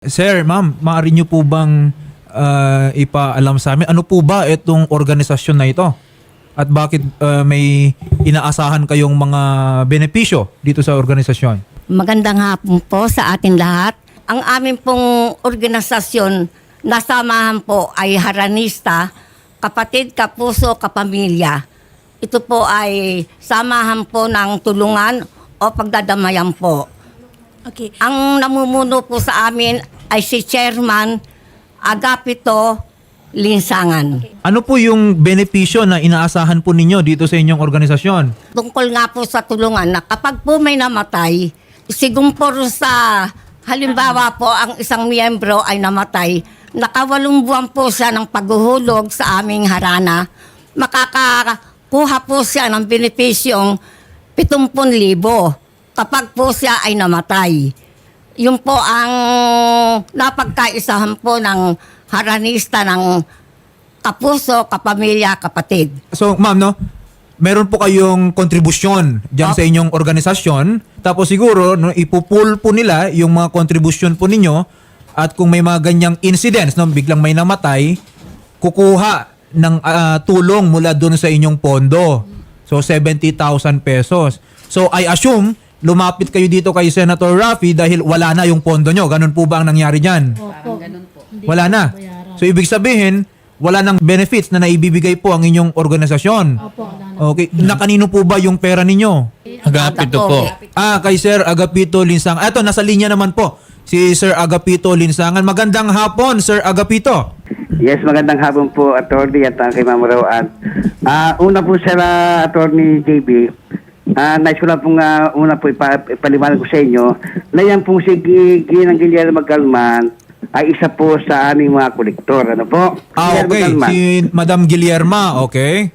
Sir, ma'am, maaari niyo po bang ah, ipaalam sa amin ano po ba itong organisasyon na ito? At bakit ah, may inaasahan kayong mga benepisyo dito sa organisasyon? Magandang hapon po sa atin lahat. Ang amin pong organisasyon na samahan po ay Haranista, Kapatid, Kapuso, Kapamilya. Ito po ay samahan po ng tulungan o pagdadamayan po. Okay. Ang namumuno po sa amin ay si Chairman Agapito Linsangan. Ano po yung benepisyo na inaasahan po ninyo dito sa inyong organisasyon? tungkol nga po sa tulungan na kapag po may namatay, sigumpor sa halimbawa po ang isang miyembro ay namatay, nakawalong buwan po siya ng paghuhulog sa aming harana, makakakuha po siya ng benepisyong 70,000 kapag po siya ay namatay. Yun po ang napagkaisahan po ng haranista ng kapuso, kapamilya, kapatid. So, ma'am, no? Meron po kayong kontribusyon dyan sa inyong organisasyon. Tapos siguro, no, ipupul po nila yung mga kontribusyon po ninyo. At kung may mga ganyang incidents, no, biglang may namatay, kukuha ng ah, tulong mula doon sa inyong pondo. So, 70,000 pesos. So, I assume, lumapit kayo dito kay Senator Raffy dahil wala na yung pondo nyo. Ganun po ba ang nangyari dyan? Opo. Wala na. So, ibig sabihin, wala nang benefits na naibibigay po ang inyong organisasyon. Opo, wala na. Okay. Na kanino po ba yung pera ninyo? Agapito po. Ah, kay Sir Agapito Linsangan. Eto, nasa linya naman po. Si Sir Agapito Linsangan. Magandang hapon, Sir Agapito. Yes, magandang hapon po, attorney at uh, kay Ma'am Rowan. Ah, una po sa uh, attorney JB, ah nais ko lang pong ah, una po ipa, ipaliwanag ko sa inyo na yan pong si Gi- Ginang Guillermo Magkalman ay isa po sa aming mga kolektor. Ano po? Ah, Guillermo okay. Galman. Si Madam Guillerma, okay.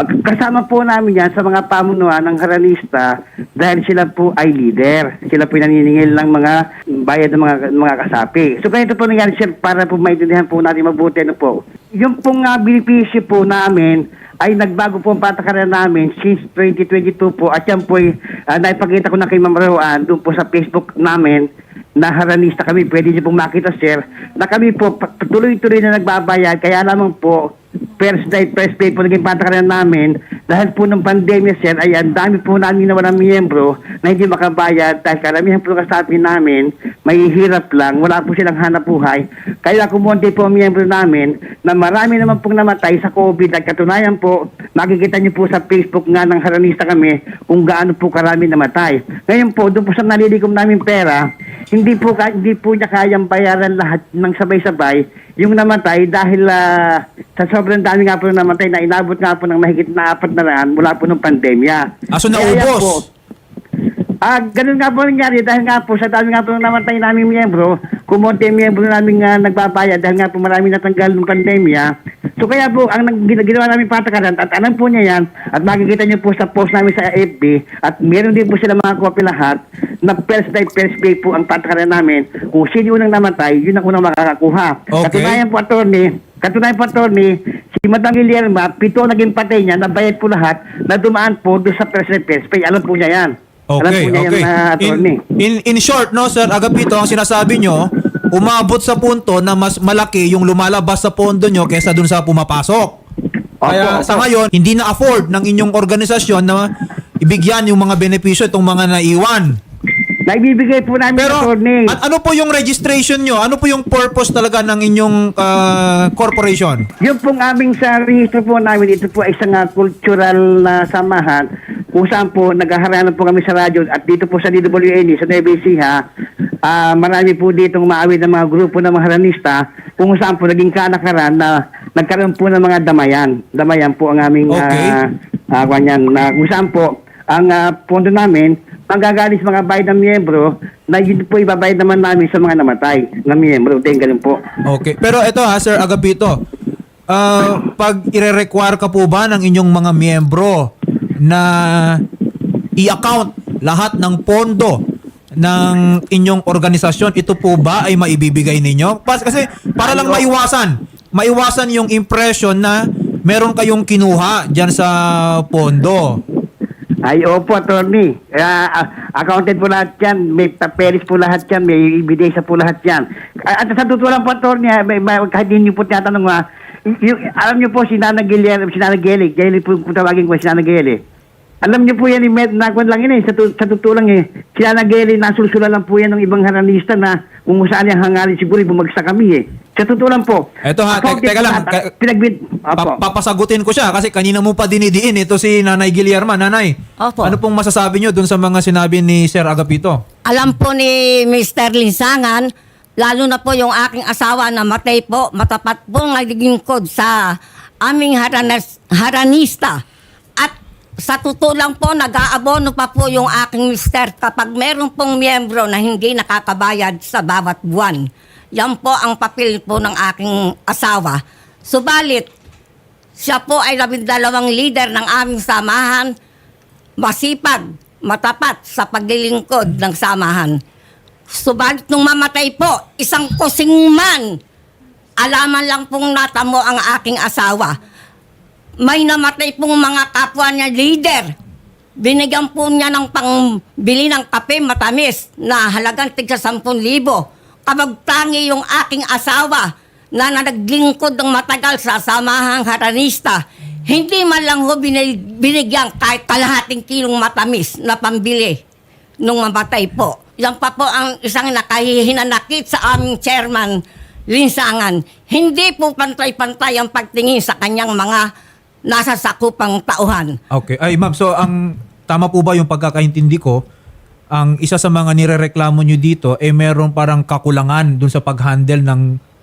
Ah, Kasama po namin yan sa mga pamunuan ng Haranista dahil sila po ay leader. Sila po naniningil ng mga bayad ng mga, mga kasapi. So ganito po nangyari sir para po maintindihan po natin mabuti ano po. Yung pong uh, benepisyo po namin ay nagbago po ang patakaran namin since 2022 po at yan po ay ah, naipakita ko na kay Ma'am doon po sa Facebook namin na haranista kami. Pwede niyo pong makita, sir, na kami po pa- tuloy-tuloy na nagbabayad. Kaya lamang po, first day, first day po naging patakaran namin. Dahil po ng pandemya, sir, ay ang dami po namin na walang miyembro na hindi makabayad. Dahil karamihan po ng kasapi namin, may hirap lang. Wala po silang hanap buhay. Kaya kumonti po ang miyembro namin na marami naman pong namatay sa COVID. At katunayan po, makikita niyo po sa Facebook nga ng haranista kami kung gaano po karami namatay. Ngayon po, doon po sa nalilikom namin pera, hindi po hindi po niya kayang bayaran lahat ng sabay-sabay yung namatay dahil ah, sa sobrang dami nga po ng namatay na inabot nga po ng mahigit na apat na raan mula po ng pandemya. Ah, so naubos? po, Ah, ganun nga po nangyari dahil nga po sa dami nga po ng namatay naming miyembro, kumonti ang miyembro namin nga nagbabayad dahil nga po marami natanggal ng pandemya. So kaya po, ang ginawa namin patakaran at alam po niya yan at makikita niyo po sa post namin sa FB at meron din po sila mga copy lahat na first day, first day po ang patakaran namin. Kung sino yung unang namatay, yun ang unang makakakuha. Okay. Katunayan po, attorney, katunayan po, attorney, si Madam Guillermo, pito naging patay niya, nabayad po lahat, na dumaan po doon sa first day, first pay. Alam po niya yan. Alam Okay, po niya okay. yan, ah, attorney. In, in, in short, no, Sir Agapito, ang sinasabi nyo, umabot sa punto na mas malaki yung lumalabas sa pondo nyo kaysa dun sa pumapasok. Kaya sa ngayon, hindi na afford ng inyong organisasyon na ibigyan yung mga benepisyo itong mga naiwan. Naibibigay po namin, Pero attorney. an- ano po yung registration nyo? Ano po yung purpose talaga ng inyong ah, corporation? Yung pong aming sa registro po namin, ito po ay isang ah, cultural na samahan kung saan po naghaharana po kami sa radyo at dito po sa DWNE, sa Nueva Ecija, ah marami po ditong maawit ng mga grupo ng mga haranista kung saan po naging kanakaran na nagkaroon po ng mga damayan. Damayan po ang aming Okay. ah, ah, kanyan, na kung saan po ang ah, pondo namin manggagaling sa mga bayad ng miyembro na yun po ibabayad naman namin sa mga namatay na miyembro. Tingnan ganun po. Okay. Pero ito ha, Sir Agapito. ah, pag ire-require ka po ba ng inyong mga miyembro na i-account lahat ng pondo ng inyong organisasyon, ito po ba ay maibibigay ninyo? Kasi para lang maiwasan, maiwasan yung impression na meron kayong kinuha dyan sa pondo. Ay, opo, attorney. Uh, accounted po lahat yan. May papeles po lahat yan. May ebidensya po lahat yan. At sa totoo lang po, attorney, ah, may- may- kahit hindi po tinatanong nga, yung, alam niyo po si Nana Gillian, si Nana Geli, Geli po kung tawagin ko si Nana Geli. Alam niyo po yan, eh, med, nakwan lang yun eh, sa, tu- sa totoo lang eh. Si Nana Geli, nasulsula lang po yan ng ibang haranista na kung saan yung hangarin siguro, bumagsak kami eh. Sa totoo lang po. Eto ha, te- teka lang, pinag- ka- Pinagbit, Pa- papasagutin ko siya kasi kanina mo pa dinidiin ito si Nanay Guillerma. Nanay, Opo. ano pong masasabi nyo dun sa mga sinabi ni Sir Agapito? Alam po ni Mr. Linsangan, lalo na po yung aking asawa na matay po, matapat po nagiging code sa aming haranas, haranista. Sa totoo lang po, nag-aabono pa po yung aking mister kapag meron pong miyembro na hindi nakakabayad sa bawat buwan. Yan po ang papel po ng aking asawa. Subalit, siya po ay labindalawang leader ng aming samahan, masipag, matapat sa paglilingkod ng samahan. Subalit nung mamatay po, isang kusing man, alaman lang pong natamo ang aking asawa. May namatay pong mga kapwa niya leader. Binigyan po niya ng pangbili ng kape matamis na halagang tigsa 10,000. Kapag tangi yung aking asawa na naglingkod ng matagal sa samahang haranista, hindi man lang ho binigyan kahit kalahating kilong matamis na pambili nung mamatay po. Yan pa po ang isang nakahihinanakit sa aming chairman, Linsangan. Hindi po pantay-pantay ang pagtingin sa kanyang mga nasa sakupang tauhan. Okay. Ay ma'am, so ang tama po ba yung pagkakaintindi ko? Ang isa sa mga nirereklamo nyo dito eh meron parang kakulangan dun sa pag-handle ng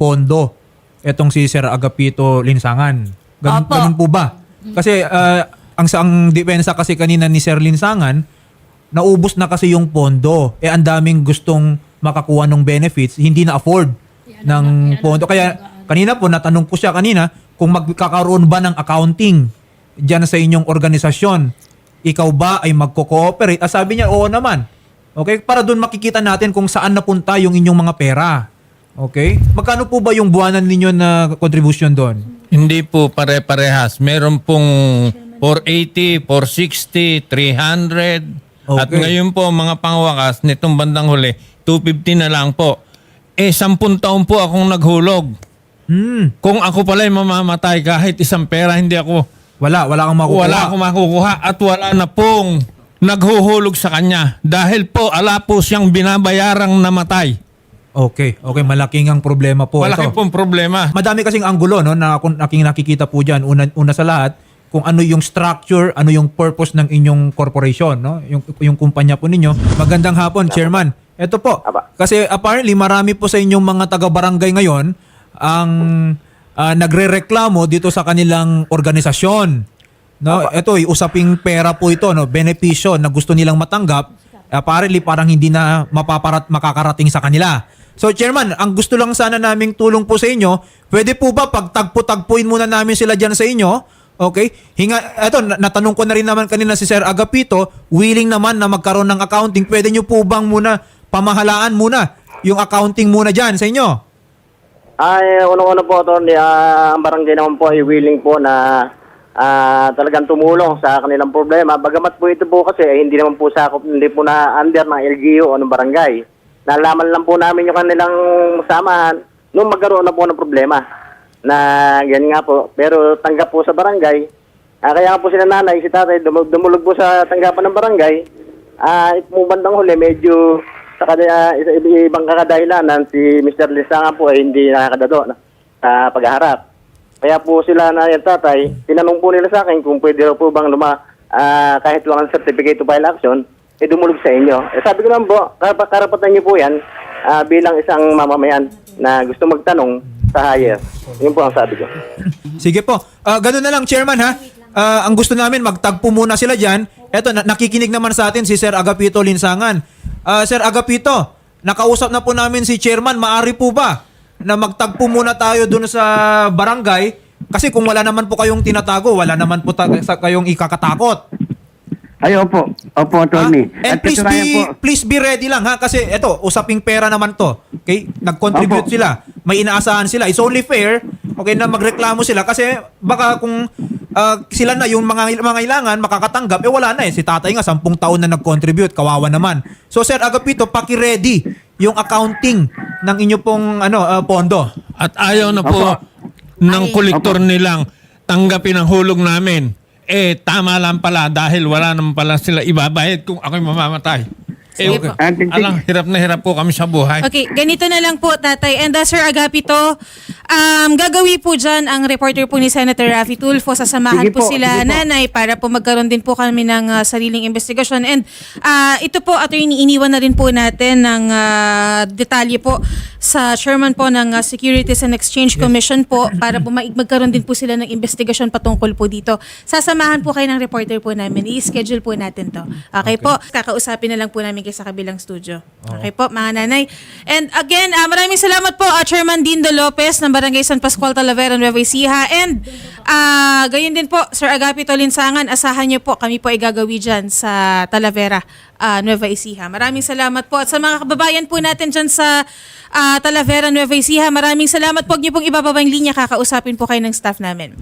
pondo. Etong si Sir Agapito Linsangan. Ganun, Opo. ganun po ba? Kasi ah, ang saang depensa kasi kanina ni Sir Linsangan, naubos na kasi yung pondo. Eh ang daming gustong makakuha ng benefits, hindi na afford ng pondo. Kaya kanina po natanong ko siya kanina kung magkakaroon ba ng accounting diyan sa inyong organisasyon. Ikaw ba ay magko-cooperate? Ah, sabi niya, oo naman. Okay? Para doon makikita natin kung saan napunta yung inyong mga pera. Okay? Magkano po ba yung buwanan ninyo na contribution doon? Hindi po pare-parehas. Meron pong 480, 460, 300. At Okay. ngayon po mga pangwakas nitong bandang huli, 250 na lang po. Eh, 10 taon po akong naghulog. Hmm. Kung ako pala ay mamamatay kahit isang pera, hindi ako, Wala, wala kang makukuha. wala akong makukuha at wala na pong naghuhulog sa kanya. Dahil po, ala po siyang binabayarang namatay. Okay, okay, malaking ang problema po Malaki ito. pong problema. Madami kasing anggulo no na kung aking nakikita po diyan una una sa lahat kung ano yung structure, ano yung purpose ng inyong corporation, no? Yung yung kumpanya po ninyo. Magandang hapon, Chairman. Ito po. Kasi apparently marami po sa inyong mga taga-barangay ngayon ang ah, nagrereklamo dito sa kanilang organisasyon. No, ito ay usaping pera po ito, no, benepisyo na gusto nilang matanggap. Apparently parang hindi na mapaparat makakarating sa kanila. So Chairman, ang gusto lang sana naming tulong po sa inyo, pwede po ba pagtagpo-tagpuin muna namin sila diyan sa inyo? Okay? Hinga eto na- natanong ko na rin naman kanina si Sir Agapito, willing naman na magkaroon ng accounting. Pwede niyo po bang muna pamahalaan muna yung accounting muna diyan sa inyo? Ay, unang-una po, Tony, ah, ang barangay naman po ay willing po na ah, talagang tumulong sa kanilang problema. Bagamat po ito po kasi ay hindi naman po sakop, hindi po na under ng LGU o ng barangay. Nalaman lang po namin yung kanilang samahan nung magkaroon na po ng problema. Na yan nga po. Pero tanggap po sa barangay. Ah, kaya po sila nanay, si tatay, dumul- dumulog po sa tanggapan ng barangay. Uh, bandang huli, medyo sa isa, ibang kakadahilanan, si Mr. Lisanga po ay hindi nakakadado na, sa pagharap. Kaya po sila na yung tatay, tinanong po nila sa akin kung pwede po bang luma, ah, kahit walang certificate to file action, eh dumulog sa inyo. Eh sabi ko naman po, karap- karapatan niyo po yan ah, bilang isang mamamayan na gusto magtanong sa higher. Yun po ang sabi ko. Sige po. Ah, ganun na lang, Chairman ha. Ah, ang gusto namin, magtagpo muna sila dyan. Eto, na- nakikinig naman sa atin si Sir Agapito Linsangan. Ah, Sir Agapito, nakausap na po namin si Chairman. Maari po ba na magtagpo muna tayo dun sa barangay? Kasi kung wala naman po kayong tinatago, wala naman po ta- sa kayong ikakatakot. Ay, opo. Opo, Ha? attorney. And At please be, po, please be ready lang ha kasi eto, usaping pera naman to. Okay? Nag-contribute Opo. sila. May inaasahan sila. It's only fair okay na magreklamo sila kasi baka kung ah, sila na yung mga mga ilangan makakatanggap eh wala na eh si tatay nga 10 taon na nag-contribute kawawa naman. So Sir Agapito, paki-ready yung accounting ng inyo pong ano ah, pondo. At ayaw na po ng kolektor nilang tanggapin ang hulog namin. Eh, tama lang pala dahil wala naman pala sila ibabayad kung ako'y mamamatay. Eh, Sige po. Alang, hirap na hirap po kami sa buhay. Okay, ganito na lang po, tatay. And uh, Sir Agapito, um, gagawi po dyan ang reporter po ni Senator Raffy Tulfo. Sasamahan Sige po, po, sila sige po. nanay para po magkaroon din po kami ng uh, sariling investigasyon. And uh, ito po, attorney, iniwan na rin po natin ng uh, detalye po sa chairman po ng uh, Securities and Exchange Commission po para po ma- magkaroon din po sila ng investigasyon patungkol po dito. Sasamahan po kayo ng reporter po namin. I-schedule po natin to. Okay, po? Kakausapin na lang po namin kayo sa kabilang studio. Okay po, mga nanay. And again, ah, maraming salamat po ah, Chairman Dindo Lopez ng Barangay San Pascual Talavera, Nueva Ecija. And ah, gayon din po, Sir Agapito Linsangan, asahan niyo po kami po ay gagawi dyan sa Talavera, ah, Nueva Ecija. Maraming salamat po. At sa mga kababayan po natin dyan sa ah, Talavera, Nueva Ecija, maraming salamat po. Huwag niyo pong ibababa yung linya, kakausapin po kayo ng staff namin.